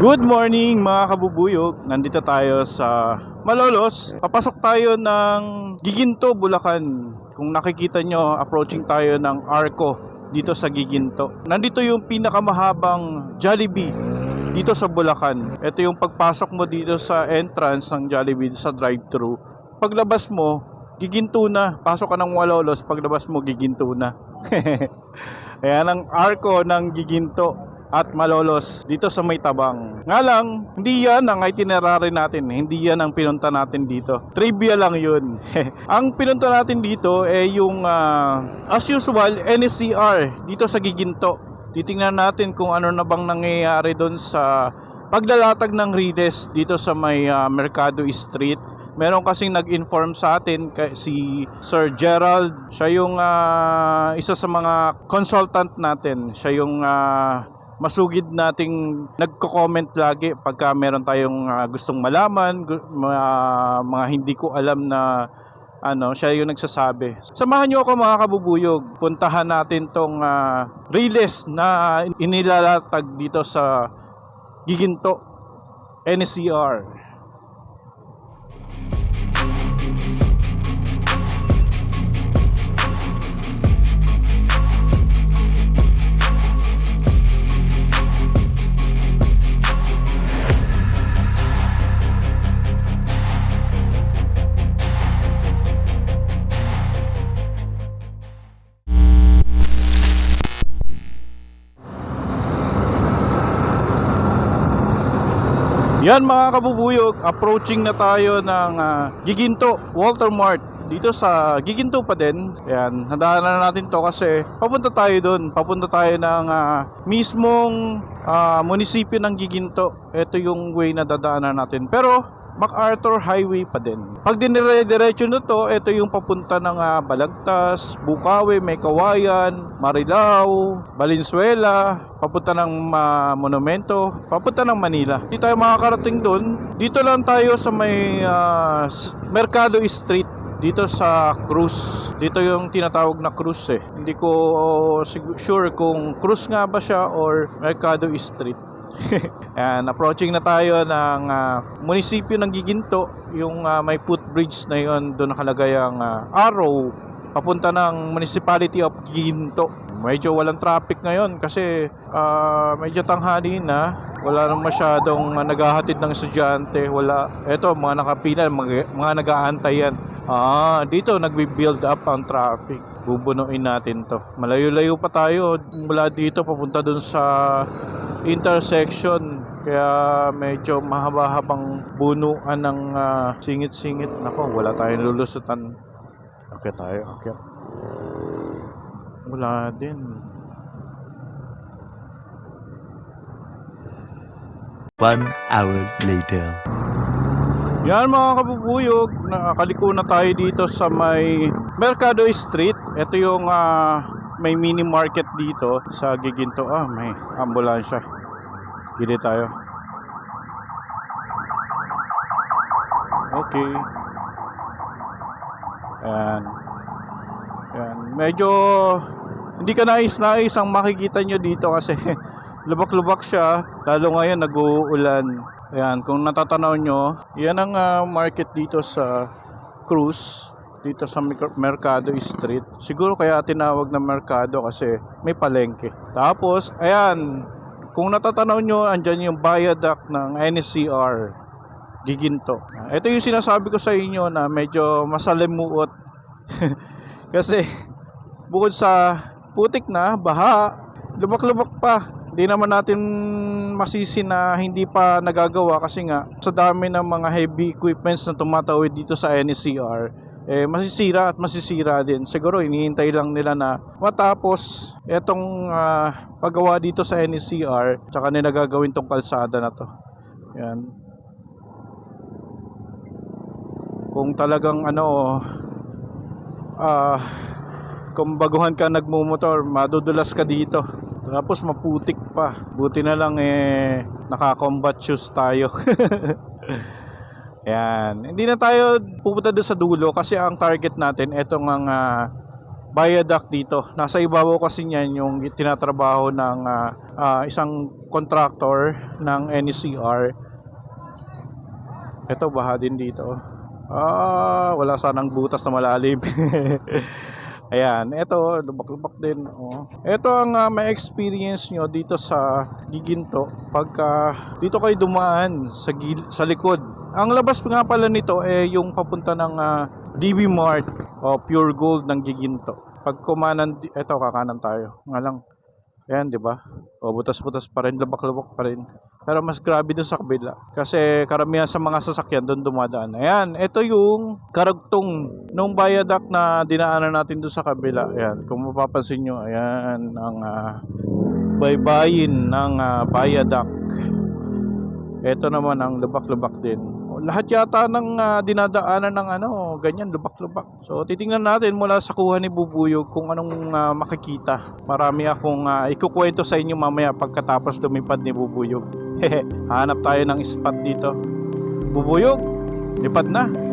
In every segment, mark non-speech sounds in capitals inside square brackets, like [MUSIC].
Good morning mga kabubuyog. Nandito tayo sa Malolos. Papasok tayo ng Giginto, Bulacan. Kung nakikita nyo, approaching tayo ng Arco dito sa Giginto. Nandito yung pinakamahabang Jollibee dito sa Bulacan. Ito yung pagpasok mo dito sa entrance ng Jollibee sa drive-thru. Paglabas mo, Giginto na. Pasok ka ng Malolos, paglabas mo, Giginto na. [LAUGHS] Ayan ang Arco ng Giginto at Malolos dito sa May Tabang. Nga lang, hindi yan ang itinerary natin. Hindi yan ang pinunta natin dito. Trivia lang yun. [LAUGHS] ang pinunta natin dito ay yung ah, as usual NSCR dito sa Giginto. Titingnan natin kung ano na bang nangyayari doon sa paglalatag ng Rides dito sa may ah, Mercado Street. Meron kasing nag-inform sa atin si Sir Gerald. Siya yung ah, isa sa mga consultant natin. Siya yung ah, masugid nating nagko-comment lagi pagka meron tayong ah, gustong malaman, mga, mga hindi ko alam na ano, siya yung nagsasabi. Samahan niyo ako mga kabubuyog. Puntahan natin tong uh, Riles na inilalatag dito sa Giginto NCR. Yan mga kabubuyog, approaching na tayo ng ah, Giginto, Walter Mart. Dito sa Giginto pa din. Yan, nadaanan na natin to kasi papunta tayo doon. Papunta tayo ng ah, mismong ah, munisipyo ng Giginto. Ito yung way na dadaanan natin. Pero MacArthur Highway pa din. Pag dinire-diretso na to, ito yung papunta ng ah, Balagtas, Bukawi, Maykawayan, Marilao, Valenzuela, papunta ng ah, Monumento, papunta ng Manila. Hindi tayo makakarating doon. Dito lang tayo sa may s- Mercado Street dito sa Cruz. Dito yung tinatawag na Cruz eh. Hindi ko sig- sure kung Cruz nga ba siya or Mercado Street. [LAUGHS] Ayan, approaching na tayo ng ah, munisipyo ng Giginto, yung ah, may footbridge na yon doon nakalagay ang ah, arrow papunta ng Municipality of Giginto. Medyo walang traffic ngayon kasi ah, medyo tanghali na. Wala nang masyadong ah, naghahatid ng estudyante. Wala. Eto, mga nakapila, mga, mga nag-aantay yan. Ah, dito nagbi-build up ang traffic. Bubunuin natin to. Malayo-layo pa tayo mula dito papunta dun sa intersection. Kaya medyo mahaba-habang bunuan ng ah, singit-singit. Nako, wala tayong lulusutan. Okay tayo, okay. Wala din. One hour later. Yan mga kabubuyog, nakaliko na tayo dito sa may Mercado Street. Ito yung ah, may mini market dito sa Giginto. Ah, may ambulansya. Gili tayo. Okay. Ayan. Ayan. Medyo hindi ka nais-nais ang makikita nyo dito kasi [LAUGHS] lubak-lubak siya. Lalo ngayon nag-uulan. Ayan, kung natatanaw nyo, yan ang ah, market dito sa Cruz, dito sa Mer- Mercado Street. Siguro kaya tinawag na Mercado kasi may palengke. Tapos, ayan, kung natatanaw nyo, andyan yung viaduct ng NCR, Giginto. Ito yung sinasabi ko sa inyo na medyo masalimuot. [LAUGHS] kasi, bukod sa putik na, baha, lubak-lubak pa. Hindi naman natin masisi na hindi pa nagagawa kasi nga sa dami ng mga heavy equipments na tumatawid dito sa NCR eh masisira at masisira din. Siguro hinihintay lang nila na matapos etong ah, paggawa dito sa NCR tsaka nila gagawin tong kalsada na to. Yan. Kung talagang ano ah kung baguhan ka nagmumotor, madudulas ka dito. Tapos maputik pa. Buti na lang eh naka-combat shoes tayo. [LAUGHS] Yan. Hindi na tayo pupunta doon sa dulo kasi ang target natin etong ang ah, viaduct dito. Nasa ibabaw kasi niyan yung tinatrabaho ng ah, ah, isang contractor ng NECR. Ito baha din dito. Ah, wala sanang butas na malalim. [LAUGHS] Ayan, ito lubak-lubak din. Oh. Ito ang ah, may experience nyo dito sa Giginto pagka dito kayo dumaan sa gil- sa likod. Ang labas nga pala nito eh yung papunta ng ah, DB Mart o Pure Gold ng Giginto. Pag kumanan, eto kakanan tayo. Nga lang. Ayan, di ba? O butas-butas pa rin, lubak-lubak pa rin. Pero mas grabe dun sa kabila. Kasi karamihan sa mga sasakyan doon dumadaan. Ayan, ito yung karugtong nung viaduct na dinaanan natin doon sa kabila. Ayan, kung mapapansin nyo, ayan ang ah, baybayin ng ah, viaduct. Ito naman ang lubak-lubak din. Lahat yata ng ah, dinadaanan ng ano, ganyan, lubak-lubak. So, titingnan natin mula sa kuha ni Bubuyog kung anong ah, makikita. Marami akong ah, ikukwento sa inyo mamaya pagkatapos lumipad ni Bubuyog. [LAUGHS] Hehe, hanap tayo ng spot dito. Bubuyog, lipad na.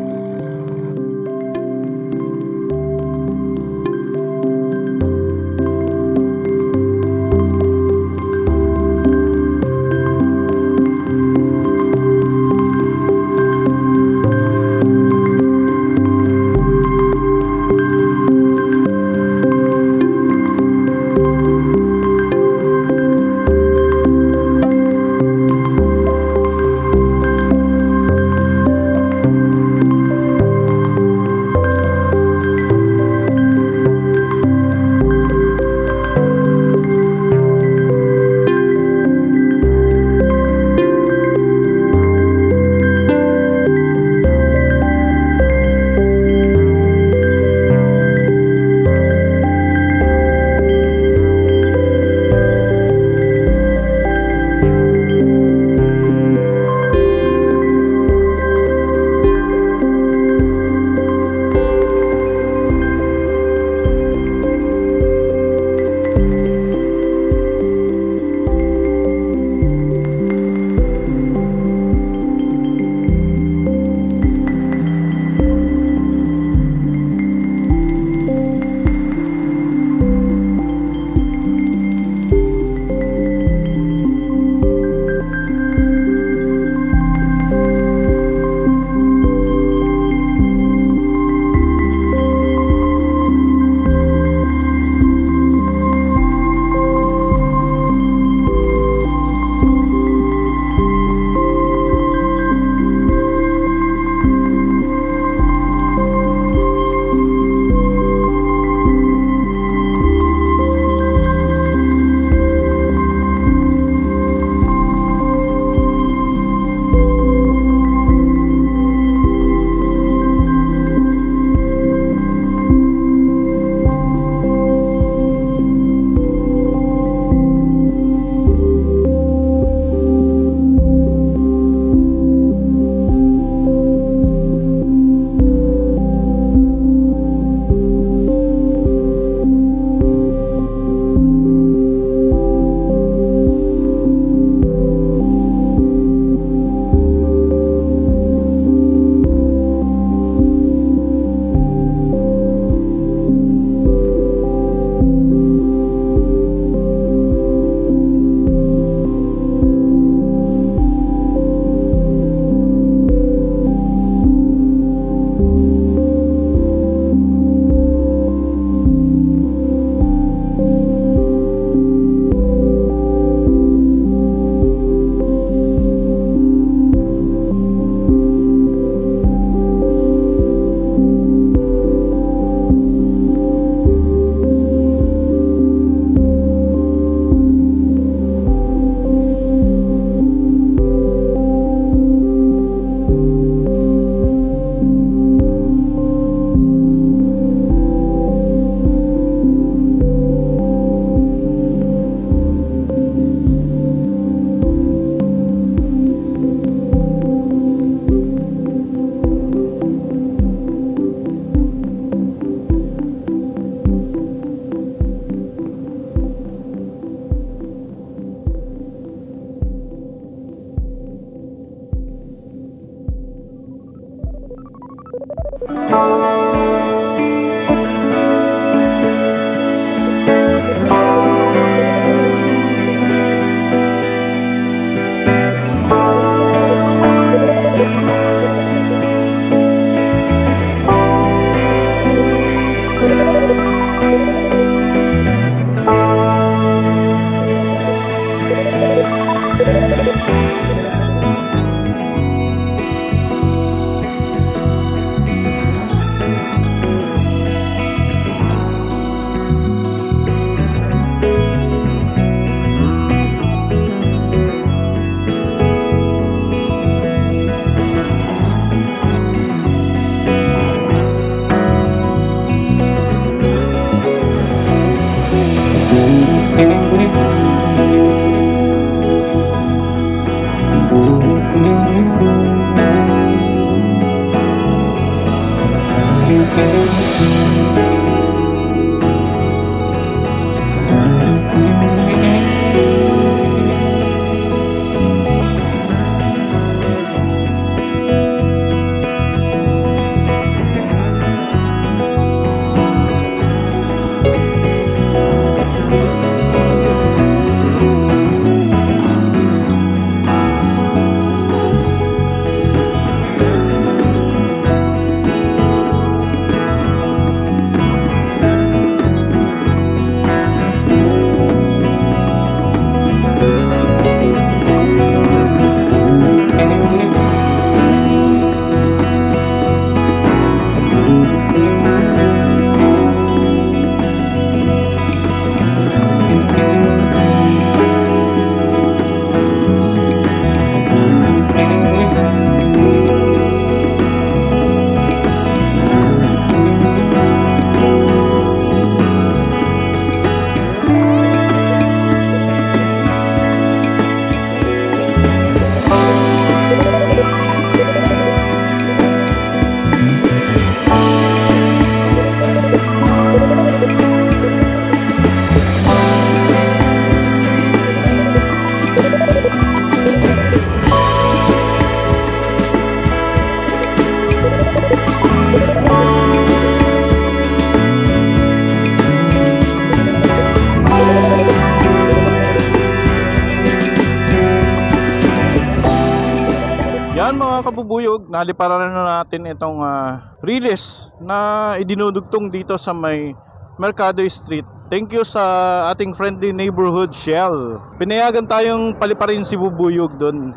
Naliparan na natin itong ah, release na idinudugtong dito sa may Mercado Street. Thank you sa ating friendly neighborhood Shell. Pinayagan tayong paliparin si Bubuyog doon.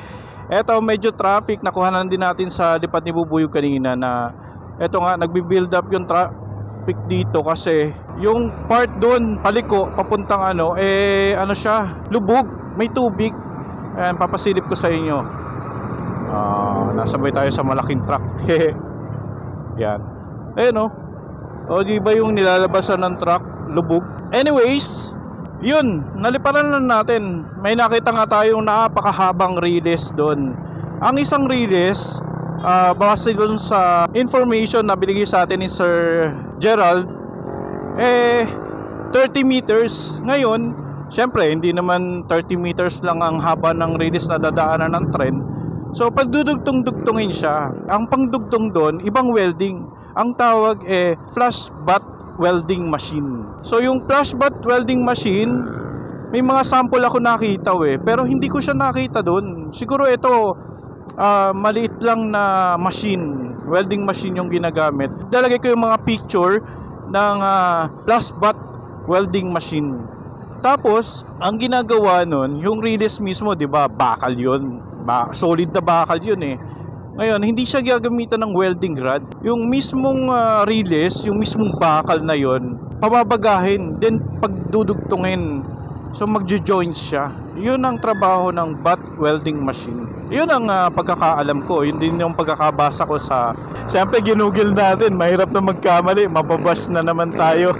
[LAUGHS] Eto medyo traffic, nakuhanan din natin sa lipat ni Bubuyog kanina na eto nga nagbi-build up yung traffic dito kasi yung part doon paliko papuntang ano eh ano siya lubog may tubig Ayan, papasilip ko sa inyo Ah, nasabay tayo sa malaking truck. [LAUGHS] Yan. Ayun oh. O di ba yung nilalabasan ng truck lubog? Anyways, yun, naliparan na natin. May nakita nga tayong napakahabang release doon. Ang isang release, ah base doon sa information na binigay sa atin ni Sir Gerald, eh 30 meters. Ngayon, syempre hindi naman 30 meters lang ang haba ng release na dadaanan ng tren. So pag dudugtong-dugtongin siya, ang pangdugtong doon, ibang welding. Ang tawag eh flash butt welding machine. So yung flash butt welding machine, may mga sample ako nakita eh, pero hindi ko siya nakita doon. Siguro ito ah, maliit lang na machine, welding machine yung ginagamit. Dalagay ko yung mga picture ng ah, flash butt welding machine. Tapos, ang ginagawa nun, yung release mismo, 'di ba? Bakal 'yon. Ba- solid na bakal 'yun eh. Ngayon, hindi siya gagamitan ng welding rod. Yung mismong ah, release, yung mismong bakal na 'yon, pababagahin, then pagdudugtungin. So magjo-joint siya. 'Yun ang trabaho ng butt welding machine. 'Yun ang ah, pagkakaalam ko. Yun din yung pagkakabasa ko sa Siyempre ginugil natin, mahirap na magkamali, mababash na naman tayo.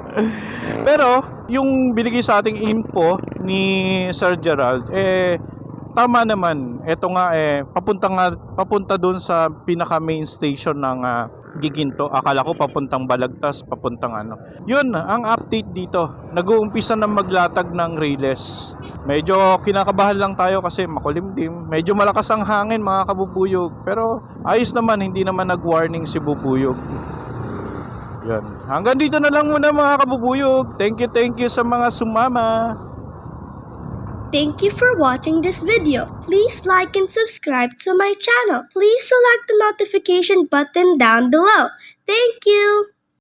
[LAUGHS] Pero yung binigay sa ating info ni Sir Gerald eh tama naman. Ito nga eh papunta nga papunta doon sa pinaka main station ng ah, Giginto. Akala ko papuntang Balagtas, papuntang ano. 'Yun ang update dito. Nag-uumpisa na maglatag ng relays. Medyo kinakabahan lang tayo kasi makulimlim. Medyo malakas ang hangin mga kabubuyog. Pero ayos naman, hindi naman nag-warning si Bubuyog. Yan. Hanggang dito na lang muna mga kabubuyog. Thank you, thank you sa mga sumama. Thank you for watching this video. Please like and subscribe to my channel. Please select the notification button down below. Thank you.